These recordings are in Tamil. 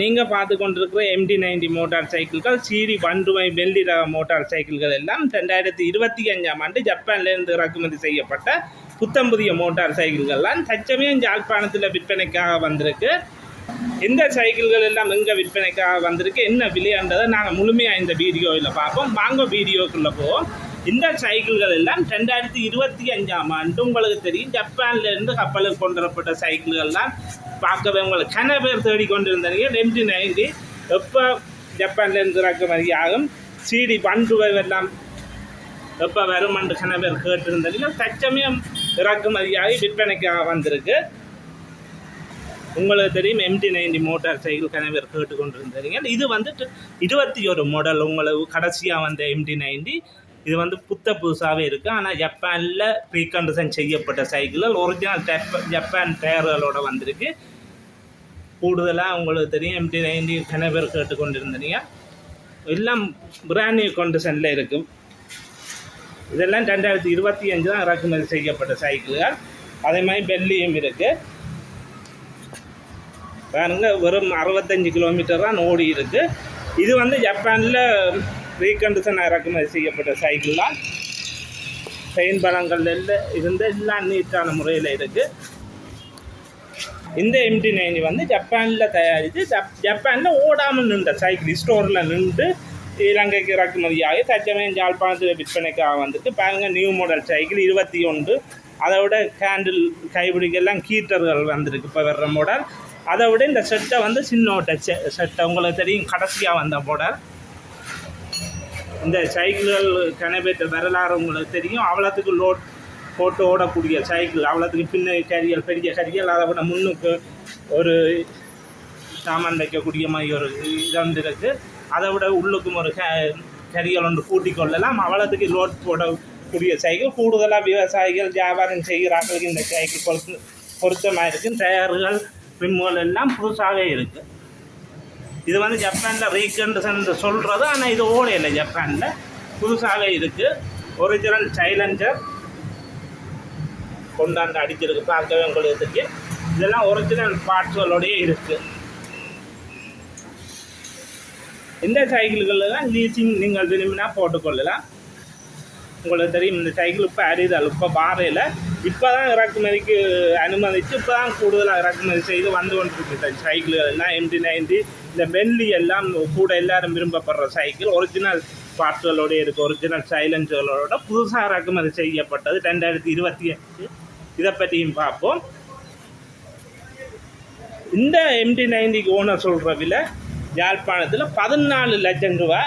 நீங்கள் பார்த்து கொண்டிருக்கிற எம்டி நைன்டி மோட்டார் சைக்கிள்கள் சீரி பண்டுவை வெள்ளி ரக மோட்டார் சைக்கிள்கள் எல்லாம் ரெண்டாயிரத்தி இருபத்தி அஞ்சாம் ஆண்டு ஜப்பான்லேருந்து இறக்குமதி செய்யப்பட்ட புத்தம் புதிய மோட்டார் சைக்கிள்கள்லாம் தச்சமயம் யாழ்ப்பாணத்தில் விற்பனைக்காக வந்திருக்கு. இந்த சைக்கிள்கள் எல்லாம் எங்கே விற்பனைக்காக வந்திருக்கு என்ன விலையான்றதை நாங்கள் முழுமையாக இந்த வீடியோவில் பார்ப்போம். வாங்க வீடியோக்குள்ளே போவோம். இந்த சைக்கிள்கள் எல்லாம் ரெண்டாயிரத்தி இருபத்தி அஞ்சாம் ஆண்டு உங்களுக்கு தெரியும். ஜப்பான்ல இருந்து கப்பலுக்கு கொண்டு வரப்பட்ட சைக்கிள்கள்லாம் பார்க்கவே உங்களுக்கு கன பேர் தேடி கொண்டிருந்தீங்க ரெண்டு நைன்டி. எப்போ ஜப்பான்ல இருந்து இறக்குமதி ஆகும்? சிடி பண்புவை எல்லாம் எப்போ வரும் என்று கன பேர் கேட்டிருந்தீங்க. தச்சமயம் இறக்குமதியாகி விற்பனைக்காக வந்திருக்கு. உங்களுக்கு தெரியும் எம்டி நைன்டி மோட்டார் சைக்கிள் கனவர் கேட்டுக்கொண்டிருந்தீங்க. இது வந்துட்டு இருபத்தி ஒரு மாடல் உங்களுக்கு கடைசியாக வந்த எம்டி நைன்டி. இது வந்து புத்த புதுசாகவே இருக்குது ஆனால் ஜப்பானில் ரீகண்டிஷன் செய்யப்பட்ட சைக்கிள்கள் ஒரிஜினல் ஜப்பான் டயர்களோடு வந்திருக்கு. கூடுதலாக உங்களுக்கு தெரியும். எம்டி நைன்டி கனவர் கேட்டுக்கொண்டிருந்தீங்க? எல்லாம் பிராண்ட் நியூ கண்டிஷனில் இருக்குது இதெல்லாம் ரெண்டாயிரத்தி இருபத்தி அஞ்சு தான் இறக்குமதி செய்யப்பட்ட சைக்கிள்கள். அதே மாதிரி பெல்லியும் இருக்குது பாருங்கள் வெறும் அறுபத்தஞ்சு கிலோமீட்டர் தான் ஓடி இருக்குது இது வந்து ஜப்பானில் ரீகண்டிஷன் இறக்குமதி செய்யப்பட்ட சைக்கிள்லாம் செயின் பழங்கள் எல்லாம் இருந்து எல்லாம் நீட்டான முறையில் இருக்குது இந்த எம்டி நைனி வந்து ஜப்பானில் தயாரித்து ஜப் ஜப்பானில் ஓடாமல் நின்ற சைக்கிள் ஸ்டோரில் நின்று இலங்கைக்கு இறக்குமதியாகி தச்சமயம் யாழ்ப்பாணத்தில் விற்பனைக்காக வந்துட்டு பாருங்கள் நியூ மாடல் சைக்கிள் இருபத்தி ஒன்று. அதை விட கேண்டில் கைபிடிக்கெல்லாம் கீட்டர்கள் வந்திருக்கு இப்போ வர்ற மாடல் அதை விட இந்த செட்டை வந்து சின்னோட்ட செ செட்டை உங்களுக்கு தெரியும் கடைசியாக வந்த மாடல் இந்த சைக்கிள்கள் கனபேற்ற வரலாறு உங்களுக்கு தெரியும். அவ்வளோத்துக்கு லோட் போட்டு ஓடக்கூடிய சைக்கிள் அவ்வளோத்துக்கு பின்ன கரியல் பெரிய கரியல் அதை விட முன்னுக்கு ஒரு சாமான் வைக்கக்கூடிய மாதிரி ஒரு இது வந்து இருக்குது அதை விட உள்ளுக்கும் ஒரு கரியல் ஒன்று கூட்டிக் கொள்ளலாம். அவ்வளோத்துக்கு லோட் போடக்கூடிய சைக்கிள். கூடுதலாக விவசாயிகள் வியாபாரம் செய்கிறார்களுக்கு இந்த சைக்கிள் பொறுத்து பொருத்தமாக இருக்குது டயர்கள் ரிம்முகள் எல்லாம் புதுசாகவே இருக்குது இது வந்து ஜப்பானில் ரீகண்டிஷன் சொல்கிறது ஆனால் இது ஓடையில் ஜப்பானில். புதுசாக இருக்குது ஒரிஜினல் சைலஞ்சர் கொண்டாந்து அடிச்சிருக்கு. பார்க்கவே உங்களுக்கு இதெல்லாம் ஒரிஜினல் பார்ட்ஸ்களோடய இருக்குது இந்த சைக்கிள்களில் தான் லீசிங் நீங்கள் விரும்பினா போட்டுக்கொள்ளலாம். உங்களுக்கு தெரியும் இந்த சைக்கிள் இப்போ அரிதல் இப்போ பாறையில் இப்போ தான் இறக்குமதிக்கு அனுமதித்து இப்போ தான் கூடுதலாக இறக்குமதி செய்து வந்து கொண்டிருக்கு சைக்கிள்கள். எல்லாம் எம்டி நைன்டி இந்த மெல்லி எல்லாம் கூட எல்லாரும் விரும்பப்படுற சைக்கிள் ஒரிஜினல் பார்ட்ஸுகளோட இருக்குது ஒரிஜினல் சைலன்ஸுகளோட புதுசாக இறக்குமதி செய்யப்பட்டது ரெண்டாயிரத்தி இருபத்தி அஞ்சு. இதை பற்றியும் பார்ப்போம். இந்த எம்டி நைன்டிக்கு ஓனர் சொல்கிற விலை யாழ்ப்பாணத்தில் பதினாலு லட்சம் ரூபா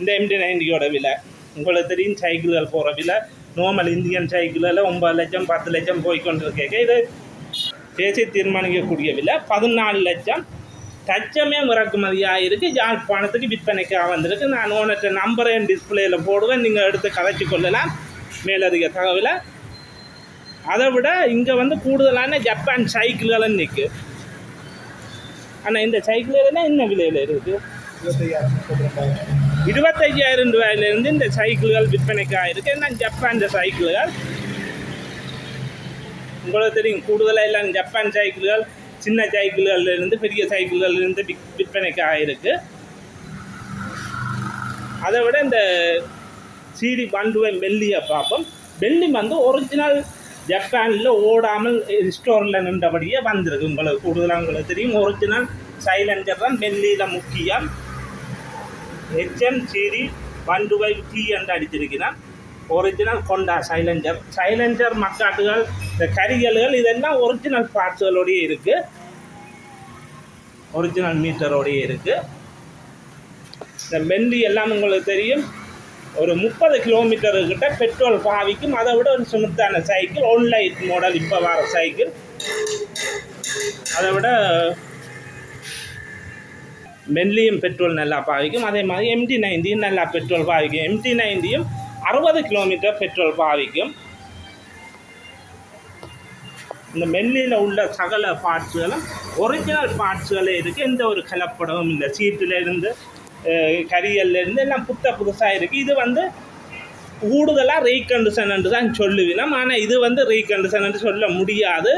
இந்த எம்டி நைன்டியோட விலை. உங்களுக்கு தெரியும் சைக்கிள்கள் போகிற விலை. நார்மல் இந்தியன் சைக்கிளில் ஒம்பது லட்சம் பத்து லட்சம் போய்கொண்டிருக்கேன் இது பேசி தீர்மானிக்கக்கூடிய விலை பதினாலு லட்சம் தச்சமே இறக்குமதியாக இருக்குது யாழ்ப்பாணத்துக்கு விற்பனைக்காக வந்திருக்கு. நான் ஓனர்கிட்ட நம்பரையும் டிஸ்பிளேயில் போடுவேன். நீங்கள் எடுத்து கதைச்சி கொள்ளலாம். மேலதிக தகவலை. அதை விட இங்கே வந்து கூடுதலான ஜப்பான் சைக்கிள்களும் நிற்கு ஆனால் இந்த சைக்கிள் என்ன விலையில் இருக்குது இருபத்தையாயிரம் ரூபாயிலிருந்து இந்த சைக்கிள்கள் விற்பனைக்காக இருக்குது நான் ஜப்பான் சைக்கிள்கள்? உங்களுக்கு தெரியும் கூடுதலாக எல்லாம் ஜப்பான் சைக்கிள்கள். சின்ன சைக்கிள்கள்லேருந்து பெரிய சைக்கிள்கள்லேருந்து விற்- விற்பனைக்காக அதை விட இந்த சீடி பண்டுவை வெள்ளியை பார்ப்போம். வெள்ளி வந்து ஒரிஜினல் ஜப்பானில் ஓடாமல் ஸ்டோரில் நின்றபடியே வந்திருக்கு. உங்களுக்கு கூடுதலாக உங்களுக்கு தெரியும். ஒரிஜினல் சைலஞ்சர் தான் வெள்ளியில் முக்கியம். ஹெச்எம் சிடி பண்டுவை டி என்று அடிச்சிருக்கிறான். ஒரிஜினல் கொண்டா சைலஞ்சர் சைலஞ்சர் மக்காட்டுகள் இந்த கரிகல்கள் இதெல்லாம் ஒரிஜினல் பார்ட்ஸுகளோடையே இருக்குது ஒரிஜினல் மீட்டரோடையே இருக்குது இந்த மெல்லி எல்லாம் உங்களுக்கு தெரியும். ஒரு முப்பது கிலோமீட்டர் கிட்ட பெட்ரோல் பாவிக்கும். அதை விட ஒரு சுமத்தான சைக்கிள் ஒன்லைட் மாடல் இப்போ வர சைக்கிள் அதை விட மெல்லியும் பெட்ரோல் நல்லா பாவிக்கும். அதே மாதிரி எம்டி நைன்டியும் நல்லா பெட்ரோல் பாவிக்கும். எம்டி நைன்டியும் அறுபது கிலோமீட்டர் பெட்ரோல் பாவிக்கும் இந்த மெல்லியில் உள்ள சகல பார்ட்ஸுகளும் ஒரிஜினல் பார்ட்ஸுகளே இருக்குது எந்த ஒரு கலப்படமும் இல்லை. சீட்டுலேருந்து கரியல்லேருந்து கரியல்ல இருந்து எல்லாம் புத்த புதுசாக இருக்குது இது வந்து கூடுதலாக ரீகண்டிஷன் என்று தான் சொல்லுவினோம். ஆனால் இது வந்து ரீகண்டிஷன் சொல்ல முடியாது.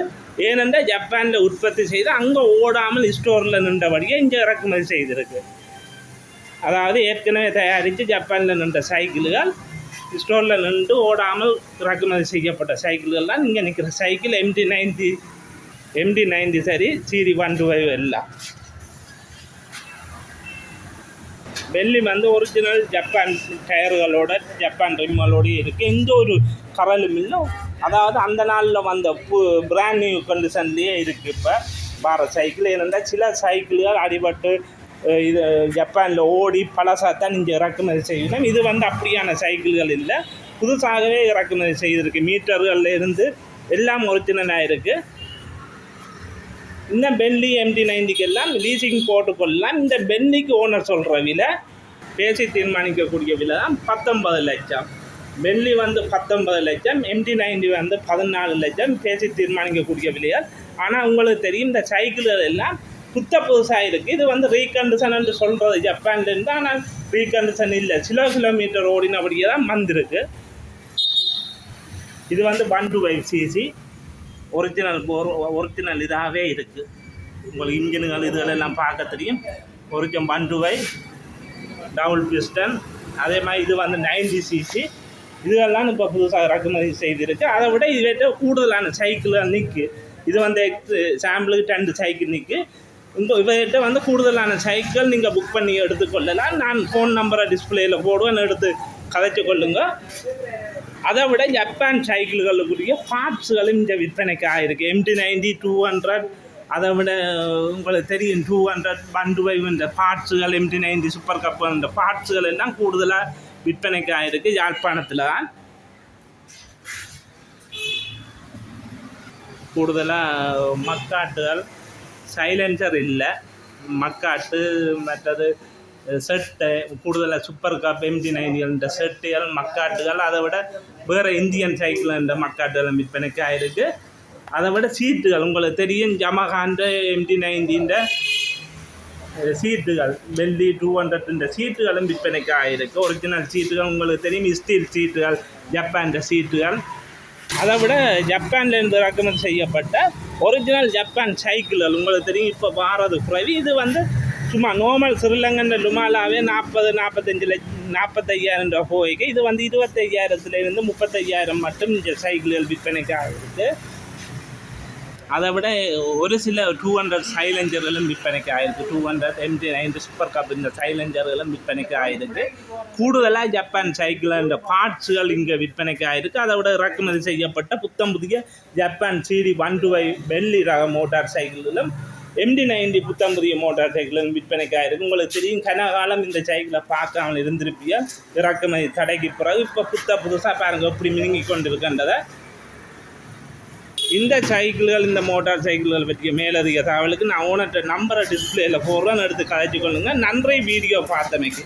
ஏனென்றால் ஜப்பானில் உற்பத்தி செய்து அங்கே ஓடாமல் ஸ்டோரில் நின்றபடியே இங்கே இறக்குமதி செய்திருக்கு. அதாவது ஏற்கனவே தயாரித்து ஜப்பானில் நின்ற சைக்கிள்கள் ஸ்டோரில் நின்று ஓடாமல் இறக்குமதி செய்யப்பட்ட சைக்கிள்கள் தான் இங்கே நிற்கிற cycle MD ninety MD ninety சரி சீரி ஒன் டூ ஃபைவ் எல்லாம். வெள்ளி வந்து ஒரிஜினல் ஜப்பான் டயர்களோட ஜப்பான் ரிம்மலோடய இருக்குது எந்த ஒரு கரலும் இல்லை. அதாவது அந்த நாளில் வந்த பு பிராண்ட் நியூ கண்டிஷன்லேயே இருக்குது இப்போ. பார சைக்கிள் ஏனென்றால் சில சைக்கிள்கள் அடிபட்டு இது ஜப்பானில் ஓடி பழசாத்தான் இங்கே இறக்குமதி செய்யணும். இது வந்து அப்படியான சைக்கிள்கள் இல்லை. புதுசாகவே இறக்குமதி செய்திருக்கு. மீட்டர்கள் இருந்து எல்லாம் ஒரிஜினலாக இருக்குது இந்த பெல்லி எம்டி நைன்டிக்கெல்லாம் லீசிங் போட்டுக்கொள்ளலாம். இந்த பெல்லிக்கு ஓனர் சொல்கிற விலை பேசி தீர்மானிக்கக்கூடிய விலை தான் பத்தொன்பது லட்சம். பெல்லி வந்து பத்தொன்பது லட்சம் எம்டி நைன்டி வந்து பதினாலு லட்சம் பேசி தீர்மானிக்கக்கூடிய விலையால் ஆனால் உங்களுக்கு தெரியும் இந்த சைக்கிள்கள் எல்லாம் புத்த புதுசாக இருக்குது இது வந்து ரீகண்டிஷன் என்று சொல்கிறது ஜப்பான்லேருந்து ஆனால் ரீகண்டிஷன் இல்லை. சில கிலோமீட்டர் ஓடினபடியே தான் வந்திருக்கு. இது வந்து one two five CC original original இதாகவே இருக்குது உங்களுக்கு இன்ஜினுகள் இதுகளெல்லாம் பார்க்க தெரியும். Original one two five double piston அதே மாதிரி இது வந்து நைன்டி சிசி இதுகள்லாம் இப்போ புதுசாக இறக்குமதி செய்திருக்கு. அதை விட இதுகிட்ட கூடுதலான சைக்கிள் நிற்கு இது வந்து எக்ஸ் சாம்பிளுக்கு ரெண்டு சைக்கிள் நிற்கு இந்த இவர்கிட்ட வந்து கூடுதலான சைக்கிள் நீங்கள் புக் பண்ணி எடுத்துக்கொள்ளலாம். நான் ஃபோன் நம்பரை டிஸ்பிளேயில் போடுவேன். எடுத்து கதைச்சு கொள்ளுங்க. அதை விட ஜப்பான் சைக்கிள்களுக்குரிய பார்ட்ஸுகளும் இந்த விற்பனைக்கு இருக்குது எம்டி நைன்டி டூ ஹண்ட்ரட் அதை விட உங்களுக்கு தெரியும். Two hundred one two five இந்த பார்ட்ஸுகள் எம்டி நைன்டி சூப்பர் கப் இந்த பார்ட்ஸுகள் எல்லாம் கூடுதலாக விற்பனைக்கு ஆகிருக்கு யாழ்ப்பாணத்தில். தான் கூடுதலாக மக்காட்டுகள் சைலன்சர் இல்லை. மக்காட்டு மற்றது செட்டு கூடுதலாக சூப்பர் காப் எம்டி நைன்டிகள் செட்டுகள் மக்காட்டுகள் அதை விட வேறு இந்தியன் சைக்கிள்ன்ற மக்காட்டுகளும் விற்பனைக்கு ஆயிருக்கு அதை விட சீட்டுகள் உங்களுக்கு தெரியும் ஜமகான்ற எம்டி நைன்டின்ற சீட்டுகள் வெள்ளி டூ ஹண்ட்ரட்ன்ற சீட்டுகளும் விற்பனைக்கு ஆயிருக்கு ஒரிஜினல் சீட்டுகள் உங்களுக்கு தெரியும் ஸ்டீல் சீட்டுகள் ஜப்பான்ற சீட்டுகள் அதை விட ஜப்பானில் இருந்து இறக்குமதி செய்யப்பட்ட ஒரிஜினல் ஜப்பான் சைக்கிள்கள். உங்களுக்கு தெரியும் இப்போ வாரது குறைவு இது வந்து சும்மா நார்மல் சிறிலங்கன்ற லுமாலாவே நாற்பது நாற்பத்தஞ்சு லட்ச நாற்பத்தையாயிரம் ரூபா போய்க்கு. இது வந்து இருபத்தையாயிரத்துலேருந்து முப்பத்தையாயிரம் மட்டும் இந்த சைக்கிள்கள் விற்பனைக்கு இருக்குது அதை விட ஒரு சில டூ ஹண்ட்ரட் சைலஞ்சர்களும் விற்பனைக்கு ஆயிருக்கு. Two hundred MD ninety super cup இந்த சைலஞ்சர்களும் விற்பனைக்கு ஆயிருக்கு. கூடுதலாக ஜப்பான் சைக்கிள் இந்த பார்ட்ஸுகள் இங்கே விற்பனைக்கு ஆயிருக்கு. அதை விட இறக்குமதி செய்யப்பட்ட புத்தம் புதிய Japan CD one two five வெள்ளி ரக மோட்டார் சைக்கிள்களும் எம்டி நைன்டி புத்தம் புதிய மோட்டார் சைக்கிளும் விற்பனைக்கு ஆயிருக்கு. உங்களுக்கு தெரியும் கனகாலம் இந்த சைக்கிளை பார்க்காமல் இருந்திருப்பியா இறக்குமதி தடைக்கு பிறகு இப்போ புத்த புதுசாக பாருங்க எப்படி மினுங்கி கொண்டு இருக்கின்றதை இந்த சைக்கிள்கள் இந்த மோட்டார் சைக்கிள்கள் பற்றிய மேலதிக தகவலுக்கு நான் ஓனர்கிட்ட நம்பரை டிஸ்பிளேயில் போடுறேன். எடுத்து கதைச்சு கொள்ளுங்க. நன்றி வீடியோ பார்த்தமைக்கு.